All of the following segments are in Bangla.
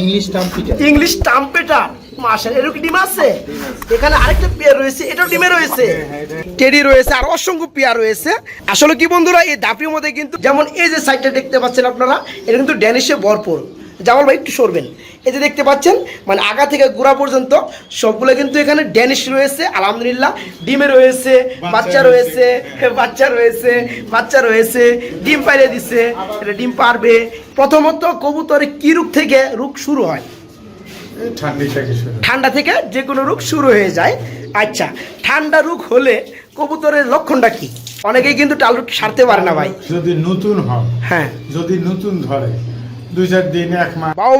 ইংলিশ টাম্পিটা ইংলিশ টাম্পেটার মাসের এরকম ডিম আছে? এখানে আরেকটা পেয়ার রয়েছে এটাও ডিমে রয়েছে। টেডি রয়েছে আর অসংখ্য পেয়ার রয়েছে। আসলে কি বন্ধুরা এই দাপির মধ্যে কিন্তু যেমন এই যে সাইডটা দেখতে পাচ্ছেন আপনারা এটা কিন্তু ড্যানিশে ভরপুর। জামাল ভাই একটু সরবেন। এই যে দেখতে পাচ্ছেন মানে আগা থেকে গোড়া পর্যন্ত সবগুলো কিন্তু এখানে ড্যানিশ রয়েছে আলহামদুলিল্লাহ। ডিমে রয়েছে বাচ্চা রয়েছে। বাচ্চা রয়েছে বাচ্চা রয়েছে ডিম পাইলে দিছে এটা ডিম পারবে। প্রথমত কবুতরে কি রূপ থেকে রূপ শুরু হয়? ঠান্ডি থেকে যে কোনো রোগ শুরু হয়ে যায়। আচ্ছা ঠান্ডা রোগ হলে কবুতরের লক্ষণটা কি? অনেকেই কিন্তু টালু সারতে পারে না ভাই। যদি নতুন হয় হ্যাঁ। যদি নতুন ধরে দুই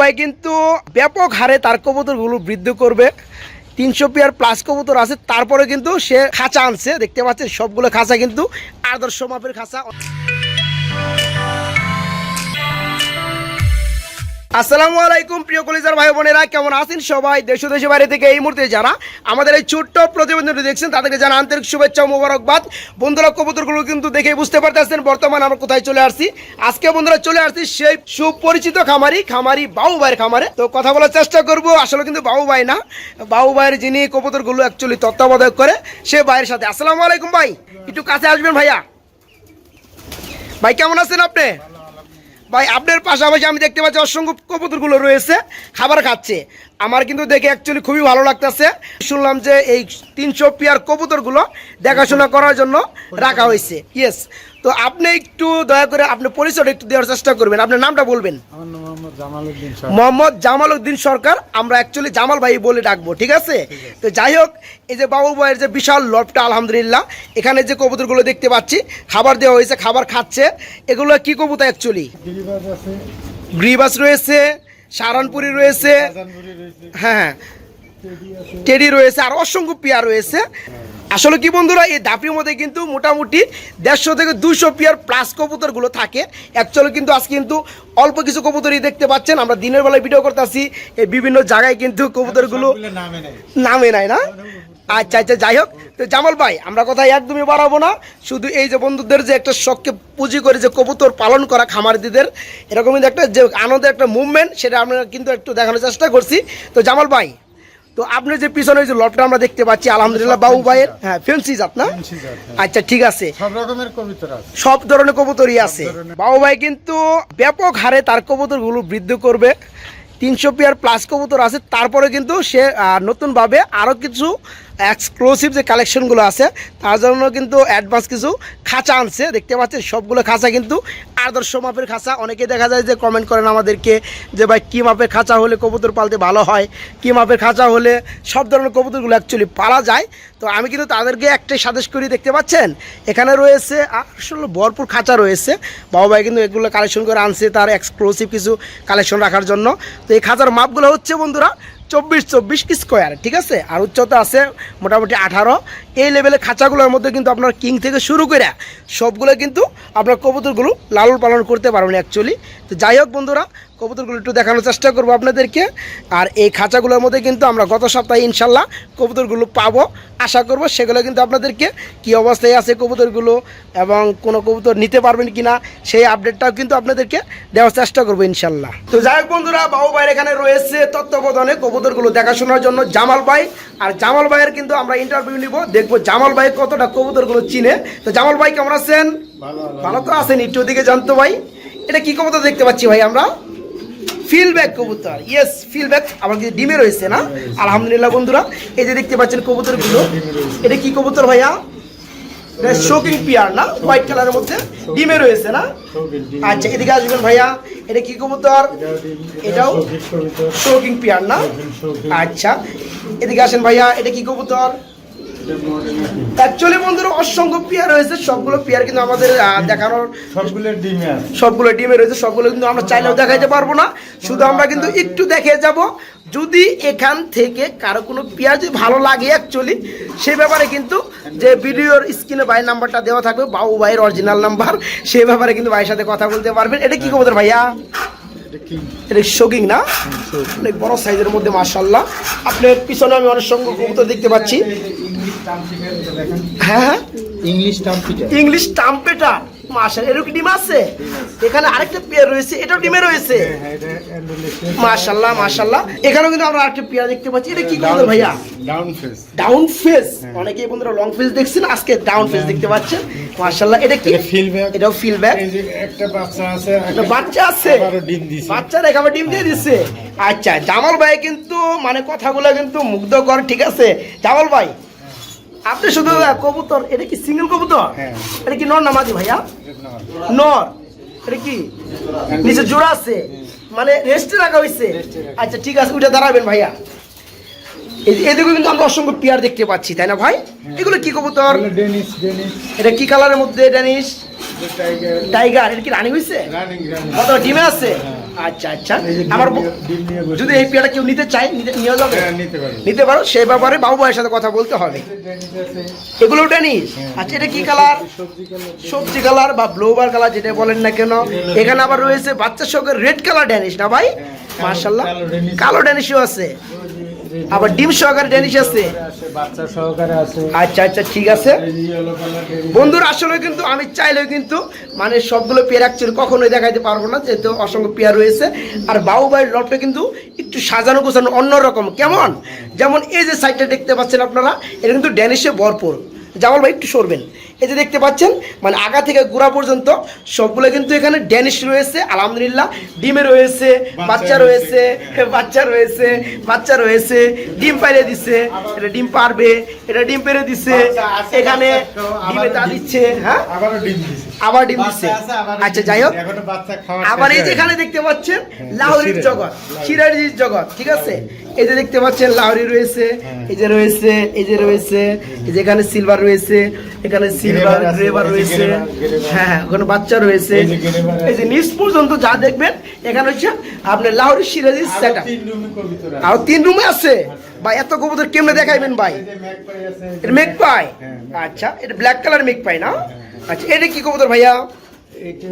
ভাই কিন্তু ব্যাপক হারে তার কবুতরগুলো বৃদ্ধি করবে। তিনশো পেয়ার প্লাস কবুতর আছে, তারপরে কিন্তু সে খাঁচা আনছে। দেখতে পাচ্ছেন, সবগুলো খাঁচা কিন্তু আদর্শ মাপের খাঁচা। আসসালামু আলাইকুম, প্রিয় কলিজার ভাই বোনেরা, কেমন আছেন সবাই? দেশ ও দেশের বাইরে থেকে এই মুহূর্তে যারা আমাদের এই ছোট্ট প্রতিবেদনটি দেখছেন, তাদেরকে জানা আন্তরিক শুভেচ্ছা ও মোবারকবাদ। বন্ধুরা, কবুতরগুলো কিন্তু দেখে বুঝতে পারতেছেন বর্তমানে আমরা কোথায় চলে আসছি। আজকে বন্ধুরা চলে আসছি সেই সুপরিচিত খামারি খামারি বাবু ভাইয়ের খামারে। তো কথা বলার চেষ্টা করব, আসলে কিন্তু বাবু ভাই না। বাবু ভাইয়ের যিনি কবুতরগুলো অ্যাকচুয়ালি তত্ত্বাবধায়ক করে, সে ভাইয়ের সাথে। আসসালামু আলাইকুম ভাই, একটু কাছে আসবেন ভাইয়া। ভাই, কেমন আছেন আপনি? ভাই, আপনার পাশাপাশি আমি দেখতে পাচ্ছি অসংখ্য কবুতরগুলো রয়েছে, খাবার খাচ্ছে। আমার কিন্তু দেখে অ্যাকচুয়ালি খুবই ভালো লাগতেছে। শুনলাম যে এই তিনশো পিয়ার কবুতরগুলো দেখাশোনা করার জন্য রাখা হয়েছে। ইয়েস তো আপনি একটু দয়া করে আপনি পরিচয়টা একটু দেওয়ার চেষ্টা করবেন। আপনার নামটা বলবেন? মোহাম্মদ জামাল উদ্দিন সরকার আমরা অ্যাকচুয়ালি জামাল ভাই বলে ডাকবো ঠিক আছে? তো যাই হোক এই যে বাবু ভাইয়ের যে বিশাল লবটা আলহামদুলিল্লাহ এখানে যে কবুতরগুলো দেখতে পাচ্ছি খাবার দেওয়া হয়েছে খাবার খাচ্ছে। এগুলো কি কবুতর অ্যাকচুয়ালি গ্রিবাস রয়েছে সারানপুরি রয়েছে রাজানপুরি হ্যাঁ টেডি টেডি রয়েছে আর অসংখ্য পেয়ার রয়েছে। আসলে কি বন্ধুরা এই দাপির মধ্যে কিন্তু মোটামুটি দেড়শো থেকে দুশো পিয়ার প্লাস কবুতরগুলো থাকে। অ্যাকচুয়ালি কিন্তু আজকে কিন্তু অল্প কিছু কবুতরই দেখতে পাচ্ছেন। আমরা দিনের বেলায় ভিডিও করতে আসি এই বিভিন্ন জায়গায় কিন্তু কবুতরগুলো নামে নেই না? আচ্ছা আচ্ছা যাই হোক। তো জামাল ভাই আমরা কথা একদমই বাড়াবো না। শুধু এই যে বন্ধুদের যে একটা শখকে পুঁজি করে যে কবুতর পালন করা খামারিদের এরকম কিন্তু একটা যে আনন্দের একটা মুভমেন্ট সেটা আমরা কিন্তু একটু দেখানোর চেষ্টা করছি। তো জামাল ভাই তো আপনার যে পিছনে যে লটটা আমরা দেখতে পাচ্ছি আলহামদুলিল্লাহ বাবু ভাইয়ের হ্যাঁ ফেন্সি জাত না? হ্যাঁ। আচ্ছা ঠিক আছে। সব রকমের কবুতর আছে। সব ধরনের কবুতরই আছে। বাউ বাবু ভাই কিন্তু ব্যাপক হারে তার কবুতরগুলো বৃদ্ধি করবে। তিনশো পেয়ার প্লাস কবুতর আছে। তারপরে কিন্তু সে নতুনভাবে আরও কিছু এক্সক্লুসিভ যে কালেকশনগুলো আছে, তার জন্য কিন্তু অ্যাডভান্স কিছু খাঁচা আনছে। দেখতে পাচ্ছেন, সবগুলো খাঁচা কিন্তু আদর্শ মাপের খাঁচা। অনেকে দেখা যায় যে কমেন্ট করেন আমাদেরকে যে, ভাই, কী মাপের খাঁচা হলে কবুতর পালতে ভালো হয়? কী মাপের খাঁচা হলে সব ধরনের কবুতরগুলো অ্যাকচুয়ালি পালা যায়? তো আমি কিন্তু তাদেরকে একটাই সাজেস্ট করি, দেখতে পাচ্ছেন? এখানে রয়েছে আসলে ভরপুর খাঁচা রয়েছে। বাবা ভাই কিন্তু এগুলো কালেকশন করে আনছে, তার এক্সক্লুসিভ কিছু কালেকশন রাখার জন্য। তো এই খাঁচার মাপগুলো হচ্ছে, বন্ধুরা চব্বিশ চব্বিশ স্কোয়ার ঠিক আছে? আর উচ্চতা আছে মোটামুটি আঠারো। এই লেভেলের খাঁচাগুলোর মধ্যে কিন্তু আপনার কিং থেকে শুরু করে সবগুলো কিন্তু আপনার কবুতরগুলো লালন পালন করতে পারবেন অ্যাকচুয়ালি তো যাই হোক বন্ধুরা, কবুতরগুলো একটু দেখানোর চেষ্টা করব আপনাদেরকে। আর এই খাঁচাগুলোর মধ্যে কিন্তু আমরা গত সপ্তাহে ইনশাল্লাহ কবুতরগুলো পাবো। আশা করব সেগুলো কিন্তু আপনাদেরকে কি অবস্থায় আছে কবুতরগুলো এবং কোনো কবুতর নিতে পারবেন কিনা, সেই আপডেটটাও কিন্তু আপনাদেরকে দেওয়ার চেষ্টা করব ইনশাল্লাহ। তো যাই হোক বন্ধুরা, বাবু ভাইয়ের এখানে রয়েছে তত্ত্বাবধানে কবুতরগুলো দেখাশোনার জন্য জামাল ভাই। আর জামাল ভাইয়ের কিন্তু আমরা ইন্টারভিউ নিব দেখব। জামাল ভাই কতটা কবুতরগুলো চিনে। তো জামাল ভাই কেমন আছেন? ভালো তো আছেন একটু দিকে জানতো ভাই। এটা কি কবুতর দেখতে পাচ্ছি ভাই আমরা? ফিল ব্যাগ কবুতর। ইয়েস ফিল ব্যাগ আমার কিন্তু ডিমে রয়েছে না? আলহামদুলিল্লাহ বন্ধুরা এই যে দেখতে পাচ্ছেন কবুতরগুলো এটা কি কবুতর ভাইয়া? এটা শোকিং পিয়ার না? হোয়াইট কালারের মধ্যে ডিমে রয়েছে না? আচ্ছা এদিকে আসবেন ভাইয়া। এটা কি কবুতর? এটাও শোকিং পিয়ার না। আচ্ছা এদিকে আসেন ভাইয়া। এটা কি কবুতর? অ্যাকচুয়ালি বন্ধুরা অসংখ্য পেয়ার রয়েছে। সবগুলো পেয়ার কিন্তু আমাদের দেখানোর সবগুলো ডিমে সবগুলো ডিমে রয়েছে। সবগুলো কিন্তু আমরা চাইলেও দেখাইতে পারব না। শুধু আমরা কিন্তু একটু দেখে যাব। যদি এখান থেকে কারও কোনো পেঁয়াজ ভালো লাগে অ্যাকচুয়ালি সেই ব্যাপারে কিন্তু যে ভিডিওর স্ক্রিনে ভাই নাম্বারটা দেওয়া থাকবে বাবু ভাইয়ের অরিজিনাল নাম্বার সেই ব্যাপারে কিন্তু ভাইয়ের সাথে কথা বলতে পারবেন। এটা কি কবুতর ভাইয়া? এটা শোকিং না? অনেক বড় সাইজের মধ্যে মার্শাল্লাহ আপনার পিছনে আমি অনেক সঙ্গে কবুতর দেখতে পাচ্ছি। হ্যাঁ হ্যাঁ। ইংলিশ টাম্পিটা ইংলিশ টাম্পেটার ডিম আছে? এখানে আরেকটা পেয়ার রয়েছে এটাও ডিমে রয়েছে। হ্যাঁ, হ্যাঁ, এটা Indonesia। মাশাআল্লাহ মাশাআল্লাহ। এখানেও কিন্তু আমরা আরেকটা পেয়ার দেখতে পাচ্ছি। এটা কি কবুতর ভাইয়া? ডাউন ফেস ডাউন ফেস অনেকেই বন্ধুরা লং ফেস দেখছেন আজকে ডাউন ফেস দেখতে পাচ্ছেন। মাশাআল্লাহ এটা কি? এটা feedback। এটাও ফিল ব্যাক একটা বাচ্চা আছে একটা বাচ্চা আছে। আবারও ডিম দিছে। বাচ্চারা খাবার ডিম দিয়ে দিচ্ছে আচ্ছা জামাল ভাই কিন্তু মানে কথাগুলো কিন্তু মুগ্ধ মুগ্ধকর ঠিক আছে? জামাল ভাই আপনি শুধু কবুতর এটা কি সিঙ্গেল কবুতর? হ্যাঁ। এটা কি নর না মাদি ভাইয়া? নর। এটা কি? নিচে জোড়া আছে। মানে রেস্টে রাখা হয়েছে আচ্ছা ঠিক আছে ওইটা দাঁড়াবেন ভাইয়া। এদিকে কিন্তু আমরা অসংখ্য পেয়ার দেখতে পাচ্ছি তাই না ভাই? এগুলো কি কবুতর? ডেনিস ডেনিস এটা কি কালারের মধ্যে ড্যানিশ টাইগার এটা কি রানিং হয়েছে ডিমে আছে? আচ্ছা আচ্ছা। আমার যদি এই পেয়ারা কেউ নিতে চায় নিয়ে যাবে? হ্যাঁ, নিতে পারো সেই ব্যাপারে বাবু ভাইয়ের সাথে কথা বলতে হবে। এগুলো ডেনিস আচ্ছা এটা কি কালার? সবজি কালার বা ব্লোবার কালার যেটা বলেন না কেন। এখানে আবার রয়েছে বাচ্চার সঙ্গে রেড কালার ড্যানিশ না ভাই? মার্শাল্লাহ কালো ড্যানিশ। কালো ড্যানিশও আছে। আবার ডিম সহকারে ড্যানিশ আছে? বাচ্চা সহকারে আছে আচ্ছা আচ্ছা ঠিক আছে। বন্ধুর, আসলে কিন্তু আমি চাইলেও কিন্তু মানে সবগুলো পেয়ার অ্যাকচুয়ালি কখনোই দেখাইতে পারব না, যেহেতু অসংখ্য পেয়ার রয়েছে। আর বাউ ভাইয়ের লটটা কিন্তু একটু সাজানো গোছানো অন্যরকম। কেমন? যেমন এই যে সাইডটা দেখতে পাচ্ছেন আপনারা, এটা কিন্তু ড্যানিশে ভরপুর। জামাল ভাই, একটু সরবেন। এই যে দেখতে পাচ্ছেন মানে আগা থেকে গোড়া পর্যন্ত সবগুলো কিন্তু এখানে ড্যানিশ রয়েছে আলহামদুলিল্লাহ। ডিমে রয়েছে বাচ্চা রয়েছে। বাচ্চা রয়েছে বাচ্চা রয়েছে ডিম পাইরে দিছে এটা ডিম পারবে এটা ডিম পেরে দিছে এখানে ডিমে তা দিচ্ছে হ্যাঁ? ডিম দিছে। আবার ডিম দিচ্ছে। আচ্ছা যাই হোক। আবার এই যেখানে দেখতে পাচ্ছেন লাহরির জগৎ। সিরাজির জগৎ ঠিক আছে? এই যে দেখতে পাচ্ছেন লাহরি রয়েছে হ্যাঁ। এই যে রয়েছে এই যে রয়েছে এই যে এখানে সিলভার রয়েছে এখানে সিলভার গ্রেভার রয়েছে। হ্যাঁ হ্যাঁ ওখানে বাচ্চা রয়েছে। এই যে। নিচ পর্যন্ত যা দেখবেন এখানে হচ্ছে আপনার লাহরি সিরাজির সেট তিন রুমে আছে। আর তিন রুমে আছে? ভাই এত কবুতর কেমনে দেখাইবেন ভাই? এটা মেক পাই হ্যাঁ। আচ্ছা এটা ব্ল্যাক কালার মেক পাই না আচ্ছা এটা কি কবুতর ভাইয়া? এটা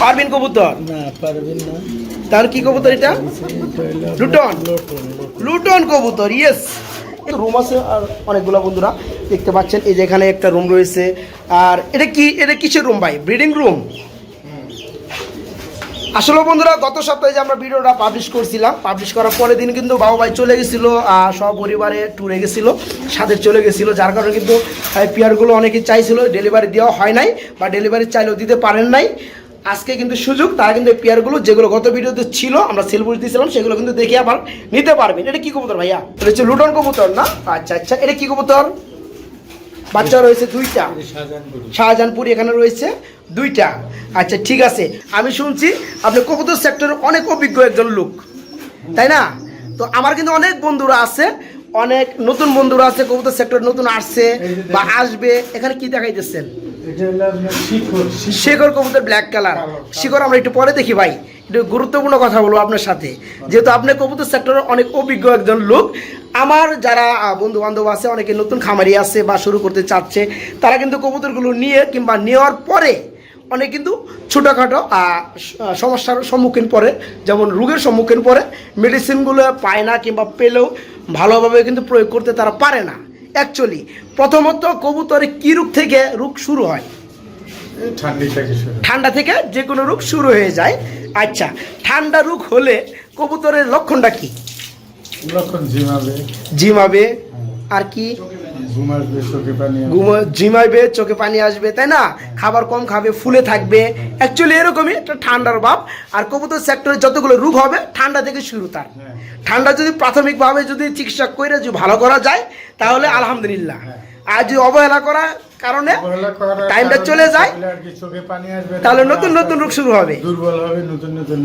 পারবেন কবুতর? না পারবিন না। তার কি কবুতর এটা? লুটন। লোটন, কবুতর ইয়েস রুম আছে আর অনেকগুলো বন্ধুরা দেখতে পাচ্ছেন এই যে এখানে একটা রুম রয়েছে। আর এটা কি এটা কিসের রুম ভাই? ব্রিডিং রুম আসলে বন্ধুরা গত সপ্তাহে যে আমরা ভিডিওটা পাবলিশ করছিলাম পাবলিশ করার পরের দিন কিন্তু বাবা ভাই চলে গেছিল সপরিবারে ট্যুরে গেছিল সাথে চলে গেছিল যার কারণে কিন্তু পেয়ারগুলো অনেকে চাইছিল ডেলিভারি দেওয়া হয় নাই বা ডেলিভারি চাইলেও দিতে পারেন নাই। আজকে কিন্তু সুযোগ তারা কিন্তু এই পেয়ারগুলো যেগুলো গত ভিডিওতে ছিল আমরা সেল বুঝ দিয়েছিলাম সেগুলো কিন্তু দেখে আবার নিতে পারবেন। এটা কি কবুতর ভাইয়া? এটা হচ্ছে লুটন কবুতর না? আচ্ছা আচ্ছা এটা কি কবুতর? বাচ্চা রয়েছে দুইটা। শাহজাহানপুর এখানে রয়েছে। দুইটা। আচ্ছা ঠিক আছে। আমি শুনছি আপনি কবুতর সেক্টরের অনেক অভিজ্ঞ একজন লোক তাই না? তো আমার কিন্তু অনেক বন্ধুরা আছে অনেক নতুন বন্ধুরা আছে কবুতর সেক্টর নতুন আসছে বা আসবে। এখানে কি দেখাইতেছেন? শিখর, শিখর। শেখর কবুতর ব্ল্যাক কালার শিখর আমরা একটু পরে দেখি ভাই। একটু গুরুত্বপূর্ণ কথা বলব আপনার সাথে। যেহেতু আপনি কবুতর সেক্টরের অনেক অভিজ্ঞ একজন লোক আমার যারা বন্ধু বান্ধব আছে অনেকে নতুন খামারি আছে বা শুরু করতে চাচ্ছে তারা কিন্তু কবুতরগুলো নিয়ে কিংবা নেওয়ার পরে অনেক কিন্তু ছোটোখাটো সমস্যার সম্মুখীন পড়ে। যেমন রোগের সম্মুখীন পড়ে। মেডিসিনগুলো পায় না কিংবা পেলেও ভালোভাবে কিন্তু প্রয়োগ করতে তারা পারে না। অ্যাকচুয়ালি প্রথমত কবুতরে কী রোগ থেকে রোগ শুরু হয়? ঠান্ডি থেকে যে কোনো রোগ শুরু হয়ে যায়। আচ্ছা ঠান্ডা রোগ হলে কবুতরের লক্ষণটা কি? লক্ষণ ঝিমাবে জিমাবে আর কি? আসবে। চোখে পানি আসবে। তাই না? খাবার কম খাবে ফুলে থাকবে। অ্যাকচুয়ালি এরকমই একটা ঠান্ডার ভাব। আর কবুতর সেক্টরে যতগুলো রোগ হবে ঠান্ডা থেকে শুরু তার। হ্যাঁ। ঠান্ডা যদি প্রাথমিকভাবে যদি চিকিৎসা করে যদি ভালো করা যায় তাহলে আলহামদুলিল্লাহ। আর যদি অবহেলা করা কারণে টাইমটা চলে যায় তাহলে নতুন নতুন রোগ শুরু হবে।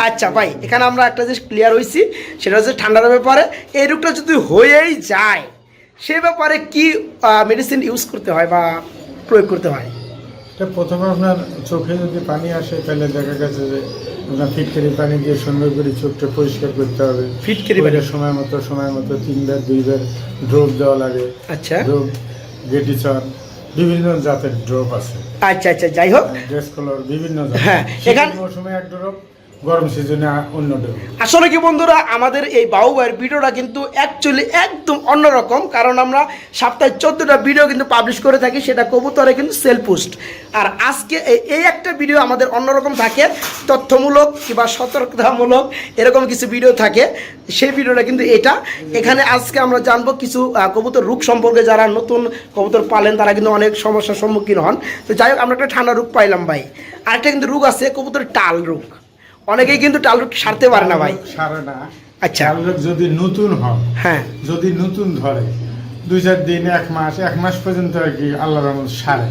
আচ্ছা ভাই এখানে আমরা একটা জিনিস ক্লিয়ার হয়েছি সেটা হচ্ছে ঠান্ডার ব্যাপারে। এই রোগটা যদি হয়েই যায় সে ব্যাপারে কি মেডিসিন ইউজ করতে হয় বা প্রয়োগ করতে হয়? প্রথমে আপনার চোখে যদি পানি আসে তাহলে দেখা গেছে যে আপনার ফিটকারি পানি দিয়ে সুন্দর করে চোখটা পরিষ্কার করতে হবে। ফিটকারি পানি। সময় মতো সময় মতো তিনবার দুইবার ড্রপ দেওয়া লাগে। আচ্ছা। ড্রপ গেটিচন বিভিন্ন জাতের ড্রপ আছে। আচ্ছা আচ্ছা যাই হোক। ড্রেস কলার বিভিন্ন হ্যাঁ, এখান- মৌসুমে এক ড্রপ গরম সিজনে অন্য আসলে কি বন্ধুরা, আমাদের এই বাহুবাইয়ের ভিডিওটা কিন্তু অ্যাকচুয়ালি একদম অন্যরকম, কারণ আমরা সপ্তাহে চোদ্দোটা ভিডিও কিন্তু পাবলিশ করে থাকি, সেটা কবুতরে কিন্তু সেল পোস্ট আর আজকে এই- একটা ভিডিও আমাদের অন্যরকম থাকে, তথ্যমূলক কিংবা সতর্কতামূলক এরকম কিছু ভিডিও থাকে, সেই ভিডিওটা কিন্তু এটা। এখানে আজকে আমরা জানব কিছু কবুতর রোগ সম্পর্কে, যারা নতুন কবুতর পালেন, তারা কিন্তু অনেক সমস্যার সম্মুখীন হন। তো যাই হোক, আমরা একটা ঠান্ডা রোগ পাইলাম ভাই। আরেকটা কিন্তু রোগ আছে কবুতর টাল রোগ অনেকেই কিন্তু টাল রোগ সারতে পারে না ভাই। সারে না। আচ্ছা। চালক যদি নতুন হয় হ্যাঁ। যদি নতুন ধরে দুই চার দিন এক মাস এক মাস পর্যন্ত আর কি আল্লাহ রহমত সারে।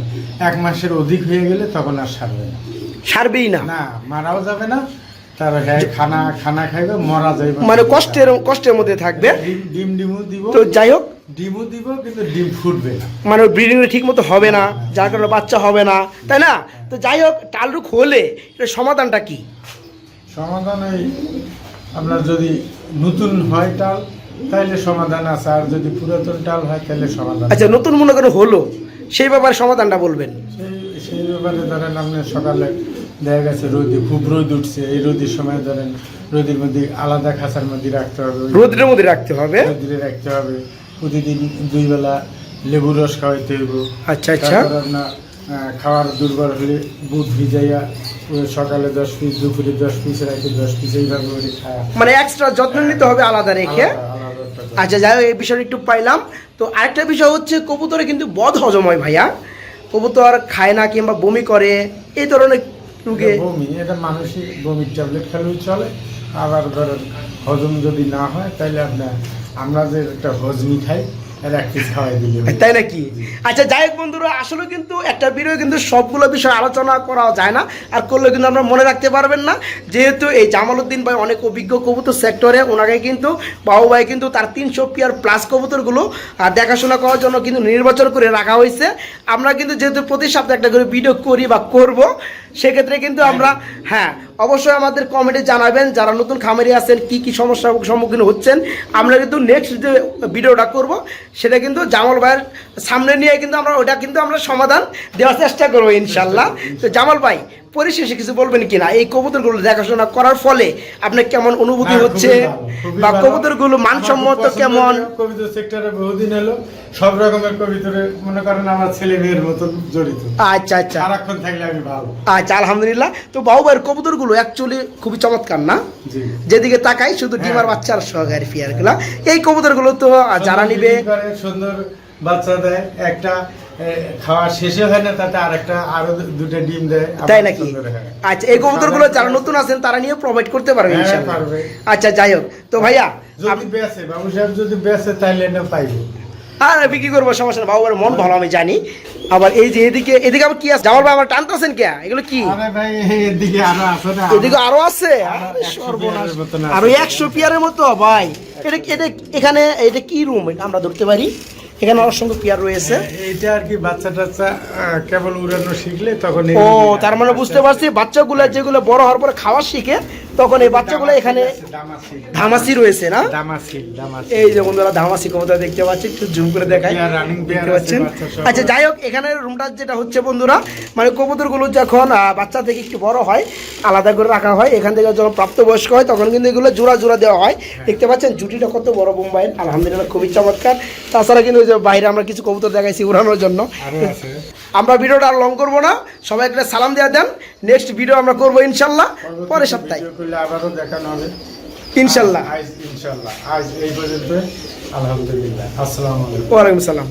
এক মাসের অধিক হয়ে গেলে তখন আর সারবে না। সারবেই না। না মারাও যাবে না তার খানা খানা খাইবে মরা যাইবে মানে কষ্টের কষ্টের মধ্যে থাকবে। ডিম ডিম ডিমও দিব। তো যাই হোক। ডিমও দিব কিন্তু ডিম ফুটবে না। মানে ব্রিডিং ঠিক মতো হবে না যার কারণে বাচ্চা হবে না তাই না? তো যাই হোক টালরুক হলে সমাধানটা কি? সমাধান এই আপনার যদি নতুন হয় টাল তাহলে সমাধান আছে আর যদি পুরাতন টাল হয় তাহলে সমাধান আচ্ছা নতুন মনে করে হলো সেই ব্যাপারে সমাধানটা বলবেন। সেই সেই ব্যাপারে ধরেন আপনি সকালে দেখা গেছে রোদে খুব রোদ উঠছে এই রোদের সময় ধরেন রোদের মধ্যে আলাদা খাঁচার মধ্যে রাখতে হবে ওই রোদ্রের মধ্যে রাখতে হবে? রোদ্রে রাখতে হবে। প্রতিদিন দুই বেলা লেবু রস খাওয়াইতে হইব। আচ্ছা আচ্ছা। আপনার খাওয়ার দুর্বল হলে বুট ভিজাইয়া সকালে দশ পিস দুপুরে দশ পিস রাখি দশ পিস এইভাবে করে খাওয়া মানে এক্সট্রা যত্ন নিতে হবে আলাদা রেখে। আচ্ছা যাই হোক এই বিষয়টা একটু পাইলাম। তো আরেকটা বিষয় হচ্ছে কবুতরে কিন্তু বদ হজম হয় ভাইয়া। কবুতর খায় না কিংবা বমি করে এই ধরনের রোগে বমি এটা মানসিক বমির ট্যাবলেট খেলেও চলে। আবার ধরেন হজম যদি না হয় তাহলে আপনার আমরা যে একটা হজমি খাই তাই নাকি? আচ্ছা যাই হোক বন্ধুরা আসলে কিন্তু একটা ভিডিও কিন্তু সবগুলো বিষয় আলোচনা করা যায় না আর করলে কিন্তু আপনারা মনে রাখতে পারবেন না। যেহেতু এই জামালউদ্দিন ভাই অনেক অভিজ্ঞ কবুতর সেক্টরে ওনাকে কিন্তু বাবু ভাই কিন্তু তার তিনশো পিয়ার প্লাস কবুতরগুলো দেখাশোনা করার জন্য কিন্তু নির্বাচন করে রাখা হয়েছে। আমরা কিন্তু যেহেতু প্রতি সপ্তাহে একটা করে ভিডিও করি বা করব সেক্ষেত্রে কিন্তু আমরা হ্যাঁ অবশ্যই আমাদের কমেন্টে জানাবেন যারা নতুন খামারি আছেন, কি কি সমস্যার সম্মুখীন হচ্ছেন। আমরা কিন্তু নেক্সট যে ভিডিওটা করব, সেটা কিন্তু জামাল ভাইয়ের সামনে নিয়ে কিন্তু আমরা, ওটা কিন্তু আমরা সমাধান দেওয়ার চেষ্টা করব ইনশাল্লাহ। তো জামাল ভাই পরিশেষে কিছু বলবেন কিনা? এই কবুতরগুলো দেখাশোনা করার ফলে আপনার কেমন অনুভূতি হচ্ছে? খুবই বা। কবুতরগুলো মানসম্মত কেমন? কবিতা সেক্টরে বহুদিন এলো। সব রকমের কবিতরে মনে করেন আমার ছেলে মেয়ের মতন জড়িত। আচ্ছা আচ্ছা। সারাক্ষণ থাকলে আমি ভালো। আচ্ছা আলহামদুলিল্লাহ। তো বাবু ভাইয়ের কবুতরগুলো অ্যাকচুয়ালি খুবই চমৎকার না? যেদিকে তাকাই শুধু ডিমার হ্যাঁ। বাচ্চার সহকারী ফিয়ারগুলা এই কবুতরগুলো তো যারা নিবে সুন্দর বাচ্চা দেয়। একটা খাওয়া শেষে হয় না তাতে আরেকটা আরও দুটো ডিম দেয়। তাই নাকি? আচ্ছা এই কবুতরগুলো যারা নতুন আছেন তারা নিয়ে প্রোভাইড করতে পারবে হ্যাঁ, পারবে। আচ্ছা যাই হোক। তো ভাইয়া যদি বাবু সাহেব যদি বেচে তাইলে না পাইবো। আর বিক্রি করব সমস্যা বাবুর মন ভালো আমি জানি। আবার এই যে এদিকে এদিকে আবার কি আছে? জামাল ভাই আমার টানতেছেন কে? এগুলো কি? আরে ভাই এদিকে আরও আছে না। এদিকে আরও আছে? আরও আরে 100 সর্বনাশ। পিয়ারের মতন আছে। আরও একশো পিয়ারের মতো ভাই। এটা এটা এখানে এটা কি রুম আমরা ধরতে পারি। এখানে অসংখ্য পিয়ার রয়েছে। এটা আর কি বাচ্চা টাচ্চা কেবল উড়ানো শিখলে তখন ও তার মানে বুঝতে পারছি বাচ্চাগুলো যেগুলো বড় হওয়ার পরে খাওয়া শিখে তখন এই বাচ্চাগুলো এখানে ধামাসি রয়েছে না। এই যে বন্ধুরা ধামাসি ক্ষমতা দেখতে পাচ্ছি একটু জুম করে দেখাই। দেখতে পাচ্ছেন? আচ্ছা যাই হোক এখানে রুমটা যেটা হচ্ছে বন্ধুরা মানে কবুতরগুলো যখন আহ, বাচ্চা থেকে একটু বড় হয় আলাদা করে রাখা হয় এখান থেকে যখন প্রাপ্তবয়স্ক হয় তখন কিন্তু এগুলো জোড়া জোড়া দেওয়া হয়। দেখতে পাচ্ছেন জুটিটা কত বড় বোম্বাইয়ের আলহামদুলিল্লাহ খুবই চমৎকার। তাছাড়া কিন্তু ওই যে বাইরে আমরা কিছু কবুতর দেখাইছি উড়ানোর জন্য। আমরা ভিডিওটা আর লং করব না। সবাই একটা সালাম দেওয়া দেন। নেক্সট ভিডিও আমরা করব ইনশাল্লাহ পরের সপ্তাহে। আবারও দেখানো হবে। ইনশাল্লাহ। ইনশাল্লাহ। আজ এই পর্যন্ত। আলহামদুলিল্লাহ। আসসালাম আলাইকুম। ওয়ালাইকুম সালাম।